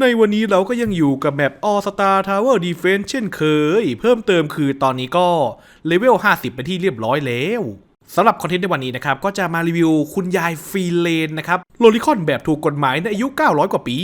ในวันนี้เราก็ยังอยู่กับแมป All Star Tower Defense เช่นเคย เพิ่มเติมคือตอนนี้ก็เลเวล 50เป็นที่เรียบร้อยแล้วสำหรับคอนเทนต์ในวันนี้นะครับ ก็จะมารีวิวคุณยายฟรีเลนนะครับโลลิคอนแบบถูกกฎหมายในอายุ 900 กว่าปี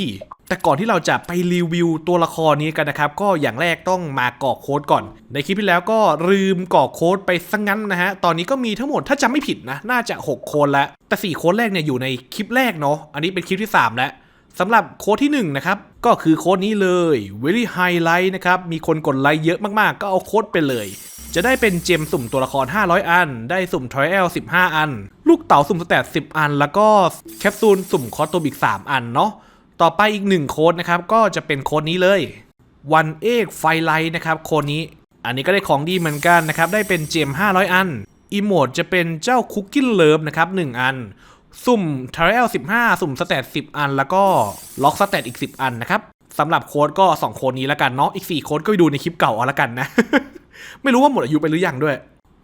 แต่ก่อนที่เราจะไปรีวิวตัวละครนี้กันนะครับ ก็อย่างแรกต้องมากรอกโค้ดก่อน ในคลิปที่แล้วก็ลืมกรอกโค้ดไปซะงงั้นนะฮะ ตอนนี้ก็มีทั้งหมดถ้าจำไม่ผิดนะ น่าจะ 6 โค้ดล้วแต่ 4 โค้ดแรกเนี่ยอยู่ในคลิปแรกเนาะอันนี้เป็นคลิปที่ 3 แล้ว สำหรับโค้ดที่1นะครับก็คือโค้ดนี้เลย very highlight นะครับมีคนกดไลค์เยอะมากๆ ก็เอาโค้ดไปเลย จะได้เป็นเจมสุ่มตัวละคร 500 อัน ได้สุ่ม trial 15 อัน ลูกเต๋าสุ่มสแตท10 อัน แล้วก็แคปซูลสุ่มคอสตัวอีก 3 อันเนาะต่อไปอีก1โค้ดนะครับก็จะเป็นโค้ดนี้เลยวันเอกไฟไลท์นะครับโค้ดนี้ อันนี้ก็ได้ของดีเหมือนกันนะครับได้เป็นเจม 500 อันอีโมดจะเป็นเจ้าคุกกี้นเลิฟนะครับ1อัน สุ่ม trial 15สุ่มสแตท10อัน แล้วก็ล็อกสแตทอีก10อันนะครับสำหรับโค้ดก็2โค้ดนี้แล้วกันเนาะอีก4โค้ดก็ไปดูในคลิปเก่าเอาละกันนะ ไม่รู้ว่าหมดอายุไปหรือยังด้วย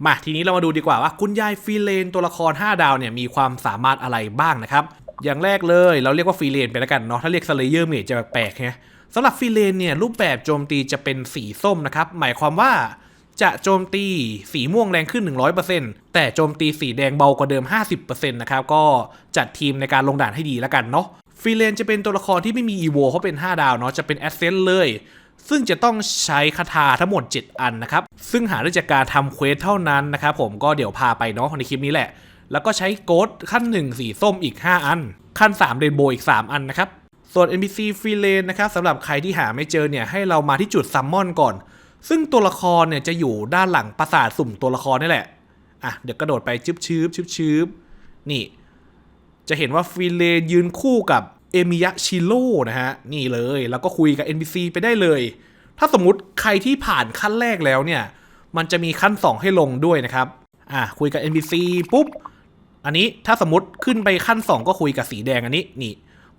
มาทีนี้เรามาดูดีกว่าว่าคุณยายฟีเลนตัวละคร 5 ดาวเนี่ยมีความสามารถอะไรบ้างนะครับ อย่างแรกเลยเราเรียกว่าฟีเลนไปแล้วกันเนาะถ้าเรียกสเลเยอร์เมจจะแปลกๆไงสำหรับฟีเลนเนี่ยรูปแบบโจมตีจะเป็นสีส้มนะครับหมายความว่า จะโจมตีสีม่วงแรงขึ้น 100%แต่โจมตีสีแดงเบากว่าเดิม 50%นะครับ ก็จัดทีมในการลงด่านให้ดีแล้วกันเนาะฟรีเลนจะเป็นตัวละครที่ไม่มีอีโวเพราะเป็น 5 ดาวเนาะจะเป็นแอสเซนต์เลย ซึ่งจะต้องใช้คาถาทั้งหมด 7 อันนะครับ ซึ่งหาได้จากการทำเควสเท่านั้นนะครับผมก็เดี๋ยวพาไปเนาะในคลิปนี้แหละ แล้วก็ใช้โกดขั้น 1 สีส้มอีก 5 อัน ขั้น3เรนโบว์อีก 3 อันนะครับส่วน NPC ฟรีเลนนะครับสำหรับใครที่หาไม่เจอเนี่ยให้เรามาที่จุดซัมมอนก่อน ซึ่งตัวละครเนี่ยจะอยู่ด้านหลังปราสาทสุ่มตัวละครนี่แหละ อะเดี๋ยวกระโดดไปชึบชืบชึบชืบนี่ จะเห็นว่าฟรีเลนยืนคู่กับเอมิยะชิโร่นะฮะ นี่เลย แล้วก็คุยกับ NPC ไปได้เลย ถ้าสมมติใครที่ผ่านขั้นแรกแล้วเนี่ย มันจะมีขั้น 2 ให้ลงด้วยนะครับ อะคุยกับ NPC ปุ๊บ อันนี้ถ้าสมมติขึ้นไปขั้น 2 ก็คุยกับสีแดงอันนี้ นี่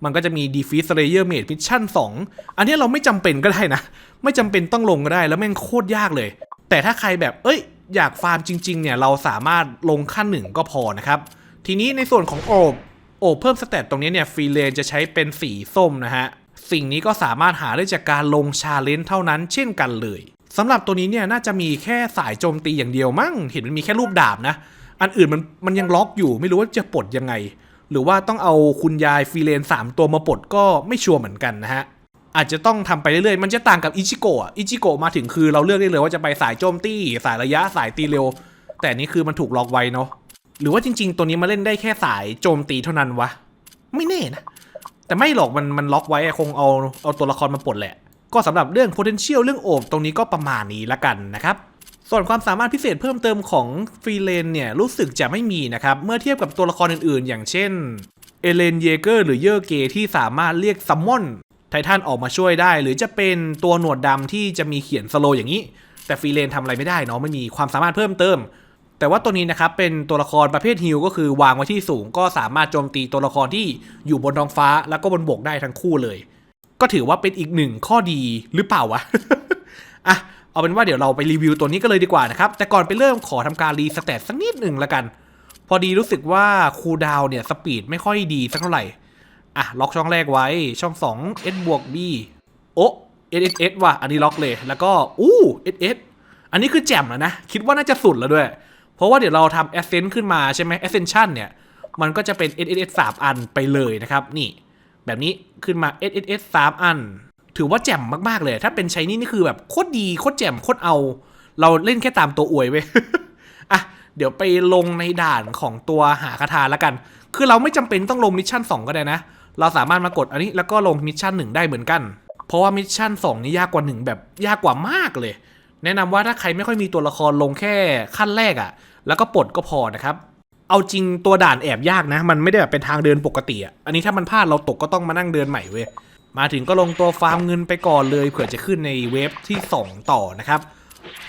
มันก็จะมี Defeat Slayer Mage Mission 2 อันนี้เราไม่จำเป็นก็ได้นะ ไม่จำเป็นต้องลงก็ได้แล้วแม่งโคตรยากเลย แต่ถ้าใครแบบเอ้ย อยากฟาร์มจริง ๆ เนี่ย เราสามารถลงขั้นหนึ่งก็พอนะครับ ทีนี้ในส่วนของโอบโอบเพิ่มสเตตตรงนี้เนี่ยฟรีเลนจะใช้เป็นสีส้มนะฮะสิ่งนี้ก็สามารถหาได้จากการลงชาเลนจ์เท่านั้นเช่นกันเลยสำหรับตัวนี้เนี่ยน่าจะมีแค่สายโจมตีอย่างเดียวมั้งเห็นมันมีแค่รูปดาบนะ อันอื่นมันมันยังล็อกอยู่ไม่รู้ว่าจะปลดยังไง หรือว่าต้องเอาคุณยายฟรีเลน 3 ตัวมาปลดก็ไม่ชัวร์เหมือนกันนะฮะ อาจจะต้องทำไปเรื่อยๆ มันจะต่างกับอิจิโกะอิจิโกะมาถึงคือเราเลือกได้เลยว่าจะไปสายโจมตีสายระยะสายตีเร็ว แต่นี่คือมันถูกล็อกไว้เนาะหรือว่าจริง ๆ ตัวนี้มาเล่นได้แค่สายโจมตีเท่านั้นวะ ไม่แน่นะ แต่ไม่หรอกมันมันล็อกไว้คงเอาเอาตัวละครมาปลดแหละ ก็สำหรับเรื่อง potential เรื่องโอบตรงนี้ก็ประมาณนี้ละกันนะครับ ส่วนความสามารถพิเศษเพิ่มเติมของฟรีเลนเนี่ยรู้สึกจะไม่มีนะครับ เมื่อเทียบกับตัวละครอื่นๆ อย่างเช่น เอเลนเยเกอร์หรือเยอร์เกที่สามารถเรียกซัมมอนไททันออกมาช่วยได้ หรือจะเป็นตัวหนวดดำที่จะมีเขียนสโลอย่างนี้ แต่ฟรีเลนทำอะไรไม่ได้เนาะไม่มีความสามารถเพิ่มเติม แต่ว่าตัวนี้นะครับเป็นตัวละครประเภทฮิลก็คือวางไว้ที่สูง ก็สามารถโจมตีตัวละครที่อยู่บนท้องฟ้าแล้วก็บนบกได้ทั้งคู่เลย ก็ถือว่าเป็นอีกหนึ่งข้อดีหรือเปล่าวะอะ เอาเป็นว่าเดี๋ยวเราไปรีวิวตัวนี้กันเลยดีกว่านะครับ แต่ก่อนไปเริ่มขอทำการรีสเตตสักนิดหนึ่งละกัน พอดีรู้สึกว่าคูดาวเนี่ยสปีดไม่ค่อยดีสักเท่าไหร่ อะ ล็อกช่องแรกไว้ช่อง2 S บวก B โอ้ S S S ว่ะ อันนี้ล็อกเลย แล้วก็ อู้ S S อันนี้คือแจ่มแล้วนะ คิดว่าน่าจะสุดแล้วด้วย เพราะว่าเดี๋ยวเราทำ Ascent ขึ้นมาใช่ไหม Ascension เนี่ย มันก็จะเป็น S S S 3อันไปเลยนะครับ นี่ แบบนี้ขึ้นมา S S S 3อัน ถือว่าแจ่มมากๆเลย ถ้าเป็นใช้นี่นี่คือแบบโคตรดีโคตรแจ่มโคตรเอา เราเล่นแค่ตามตัวอวยเว้ยอะเดี๋ยวไปลงในด่านของตัวหาคาถาแล้วกัน คือเราไม่จำเป็นต้องลงมิชชั่น 2 ก็ได้นะ เราสามารถมากดอันนี้แล้วก็ลงมิชชั่น1ได้เหมือนกัน เพราะว่ามิชชั่น2นี่ยากกว่า 1 แบบยากกว่ามากเลย แนะนำว่าถ้าใครไม่ค่อยมีตัวละครลงแค่ขั้นแรกอะ่ะ แล้วก็ปลดก็พอนะครับ เอาจริงตัวด่านแอบยากนะ มันไม่ได้แบบเป็นทางเดินปกติอะ่ะ อันนี้ถ้ามันพลาดเราตกก็ต้องมานั่งเดินใหม่เว้ย มาถึงก็ลงตัวฟาร์มเงินไปก่อนเลยเผื่อจะขึ้นในเวฟที่ 2 ต่อนะครับ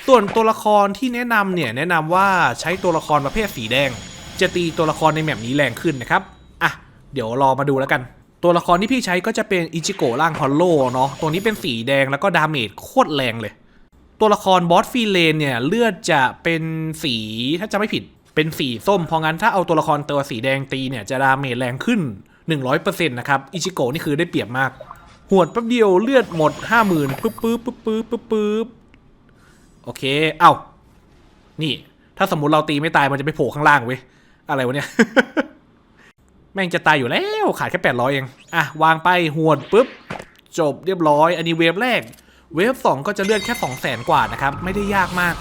ส่วนตัวละครที่แนะนำเนี่ยแนะนำว่าใช้ตัวละครประเภทสีแดง จะตีตัวละครในแมปนี้แรงขึ้นนะครับอะเดี๋ยวรอมาดูแล้วกัน ตัวละครที่พี่ใช้ก็จะเป็นอิจิโกะร่างฮอลโลเนาะตัวนี้เป็นสีแดงแล้วก็ดาเมจโคตรแรงเลย ตัวละครบอสฟีเลนเนี่ยเลือดจะเป็นสีถ้าจะไม่ผิดเป็นสีส้ม เพราะงั้นถ้าเอาตัวละครตัวสีแดงตีเนี่ยจะดาเมจแรงขึ้น 100%นะครับ อิจิโกะนี่คือได้เปรียบมาก หวดแป๊บเดียวเลือดหมดห้าหมื่นปึ๊บปึ๊บปึ๊บปึ๊บปึ๊บปึ๊บโอเค เอ้า นี่ ถ้าสมมติเราตีไม่ตายมันจะไปโผล่ข้างล่างเว้ย อะไรวะเนี่ย แม่งจะตายอยู่แล้ว ขาดแค่แปดร้อยเอง อะ วางไปหวดปุ๊บ จบเรียบร้อย อันนี้เวฟแรก เวฟสองก็จะเลือดแค่สองแสนกว่านะครับ ไม่ได้ยากมาก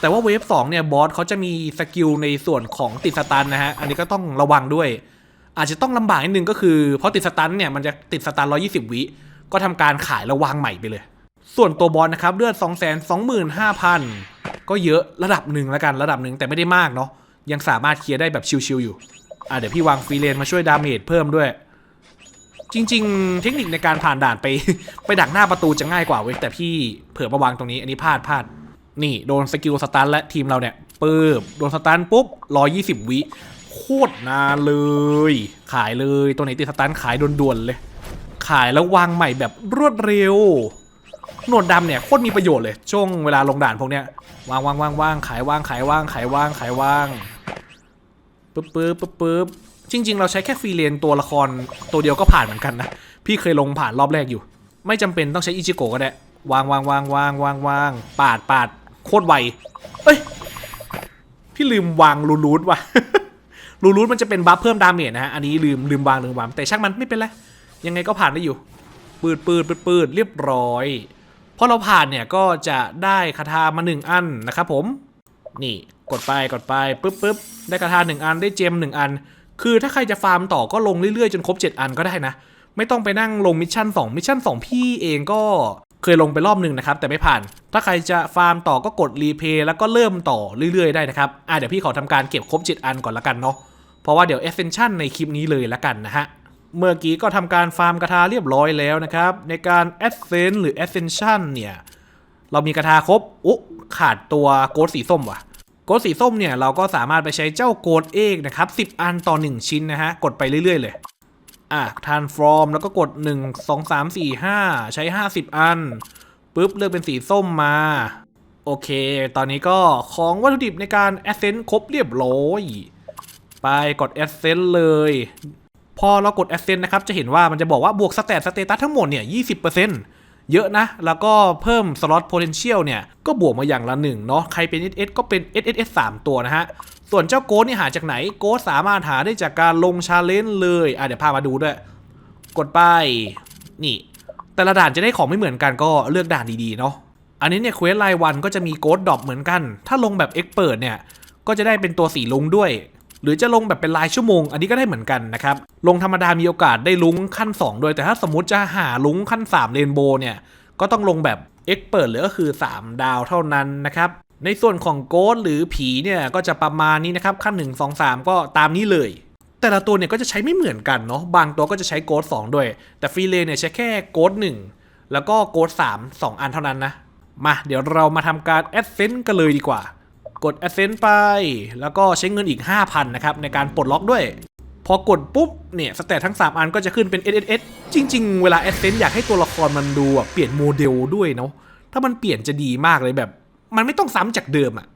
แต่ว่าเวฟสองเนี่ยบอสเขาจะมีสกิลในส่วนของติดสตันนะฮะ อันนี้ก็ต้องระวังด้วย อาจจะต้องลำบากนิดนึงก็คือเพราะติดสตันเนี่ยมันจะติดสตัน120 วิก็ทำการขายระวางใหม่ไปเลย ส่วนตัวบอลนะครับเลือด 2 2 5 0 0 0 ก็เยอะระดับหนึ่งแล้วกันระดับหนึ่งแต่ไม่ได้มากเนาะยังสามารถเคลียร์ได้แบบชิวๆอยู่อะเดี๋ยวพี่วางฟรีเลนมาช่วยดาเมจเพิ่มด้วย จริง ๆ เทคนิคในการผ่านด่านไป ไปดักหน้าประตูจะง่ายกว่าเว้ยแต่พี่เผื่อมาวางตรงนี้อันนี้พลาดพลาดนี่โดนสกิลสตันและทีมเราเนี่ยปึ๊บโดนสตันปุ๊บ120วิ โคตรนานเลย ขายเลยตัวไหนติดสตันขายด่วนๆเลย ขายแล้ววางใหม่แบบรวดเร็วหนวดดำเนี่ยโคตรมีประโยชน์เลยช่วงเวลาลงด่านพวกเนี้ยวางวางวางวางขายวางขายวางขายวางขายวางปึ๊บปึ๊บปึ๊บปึ๊บจริง ๆ เราใช้แค่ฟรีเลนตัวละครตัวเดียวก็ผ่านเหมือนกันนะพี่เคยลงผ่านรอบแรกอยู่ ไม่จำเป็นต้องใช้อิจิโกะก็ได้วางวางวางวางวางวางปาดปาดโคตรไวเอ้ยพี่ลืมวางรูรูทว่ะ รูรูทมันจะเป็นบัฟเพิ่มดาเมจนะฮะ อันนี้ลืมลืมวางลืมวางแต่ช่างมันไม่เป็นไร ยังไงก็ผ่านได้อยู่ ปืดปืดปืดปืดเรียบร้อย พอเราผ่านเนี่ยก็จะได้คาถามาหนึ่งอันนะครับผม นี่กดไปกดไปปึ๊บปึ๊บได้คาถาหนึ่งอันได้เจมหนึ่งอัน คือถ้าใครจะฟาร์มต่อก็ลงเรื่อยๆจนครบ 7 อันก็ได้นะ ไม่ต้องไปนั่งลงมิชชั่น2มิชชั่น2 พี่เองก็เคยลงไปรอบหนึ่งนะครับแต่ไม่ผ่าน ถ้าใครจะฟาร์มต่อก็กดรีเพย์แล้วก็เริ่มต่อเรื่อยๆได้นะครับ อะเดี๋ยวพี่ขอทำการเก็บครบ 7 อันก่อนละกันเนาะ เพราะว่าเดี๋ยว Ascension ในคลิปนี้เลยละกันนะฮะ เมื่อกี้ก็ทำการฟาร์มกระทาเรียบร้อยแล้วนะครับ ในการ Ascent หรือ Ascension เนี่ย เรามีกระทาครบอุ๊ขาดตัวโกดสีส้มว่ะโกดสีส้มเนี่ยเราก็สามารถไปใช้เจ้าโกดเอกนะครับ10 อันต่อ 1 ชิ้นนะฮะ กดไปเรื่อย ๆ เลยอะทานฟอร์มแล้วก็กด 1 2 3 4 5 ใช้ 50 อันปุ๊บเลือกเป็นสีส้มมา โอเค ตอนนี้ก็ของวัตถุดิบในการ Ascent ครบเรียบร้อย ไปกด Ascent เลย พอเรากด Ascent นะครับ จะเห็นว่ามันจะบอกว่าบวกสเตตสเตตัสทั้งหมดเนี่ย 20%เยอะนะ แล้วก็เพิ่มสล็อต potential เนี่ย ก็บวกมาอย่างละหนึ่งเนาะ ใครเป็น SS ก็เป็น SSS 3 ตัวนะฮะ ส่วนเจ้าโกดนี่หาจากไหน โกดสามารถหาได้จากการลงชาเลนจ์เลย อะเดี๋ยวพามาดูด้วย กดไป นี่ แต่ละด่านจะได้ของไม่เหมือนกันก็เลือกด่านดีๆ เนาะ อันนี้เนี่ยเควสรายวันก็จะมีโกดดรอปเหมือนกัน ถ้าลงแบบ Expert เนี่ย ก็จะได้เป็นตัวสีลุงด้วย หรือจะลงแบบเป็นรายชั่วโมง อันนี้ก็ได้เหมือนกันนะครับ ลงธรรมดามีโอกาสได้ลุ้งขั้น 2 ด้วยแต่ถ้าสมมติจะหาลุ้งขั้น3เรนโบว์เนี่ยก็ต้องลงแบบ Expert หรือก็คือ 3 ดาวเท่านั้นนะครับในส่วนของโกดหรือผีเนี่ยก็จะประมาณนี้นะครับขั้น 1 2 3 ก็ตามนี้เลย แต่ละตัวเนี่ยก็จะใช้ไม่เหมือนกันเนาะบางตัวก็จะใช้โกด2ด้วย แต่ฟรีเลนเนี่ยใช้แค่โกด1แล้วก็โกด3 2 อันเท่านั้นนะมาเดี๋ยวเรามาทำการแอดเซนต์กันเลยดีกว่า กด Ascent ไป แล้วก็ใช้เงินอีก 5,000 นะครับ ในการปลดล็อกด้วย พอกดปุ๊บ เนี่ยสเตตทั้ง 3 อันก็จะขึ้นเป็น SSS จริง ๆ เวลา Ascent อยากให้ตัวละครมันดูเปลี่ยนโมเดลด้วยเนาะถ้ามันเปลี่ยนจะดีมากเลยแบบ มันไม่ต้องซ้ำจากเดิมอะ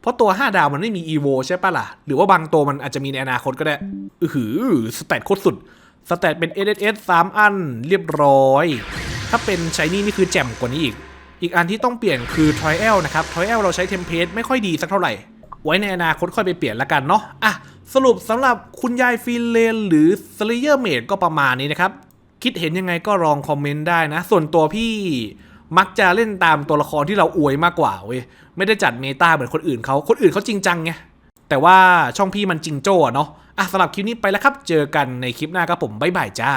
เพราะตัว 5 ดาวมันไม่มี EVO ใช่ปะล่ะ หรือว่าบางตัวมันอาจจะมีในอนาคตก็ได้ อือหือสเตตโคตรสุด สเตตเป็น SSS 3 อันเรียบร้อย ถ้าเป็นชายนี่นี่คือแจ่มกว่านี้อีก อีกอันที่ต้องเปลี่ยนคือ Trial นะครับ Trial เราใช้เทมเพลตไม่ค่อยดีสักเท่าไหร่ ไว้ในอนาคตค่อยไปเปลี่ยนละกันเนาะอะสรุปสำหรับคุณยายฟินเลนหรือ Slayer Mage ก็ประมาณนี้นะครับ คิดเห็นยังไงก็ลองคอมเมนต์ได้นะ ส่วนตัวพี่มักจะเล่นตามตัวละครที่เราอวยมากกว่าเว้ยไม่ได้จัดเมตาเหมือนคนอื่นเขาคนอื่นเขาจริงจังไงแต่ว่าช่องพี่มันจริงโจ้อะเนาะอะสำหรับคลิปนี้ไปแล้วครับ เจอกันในคลิปหน้าครับผมบ๊ายบายจ้า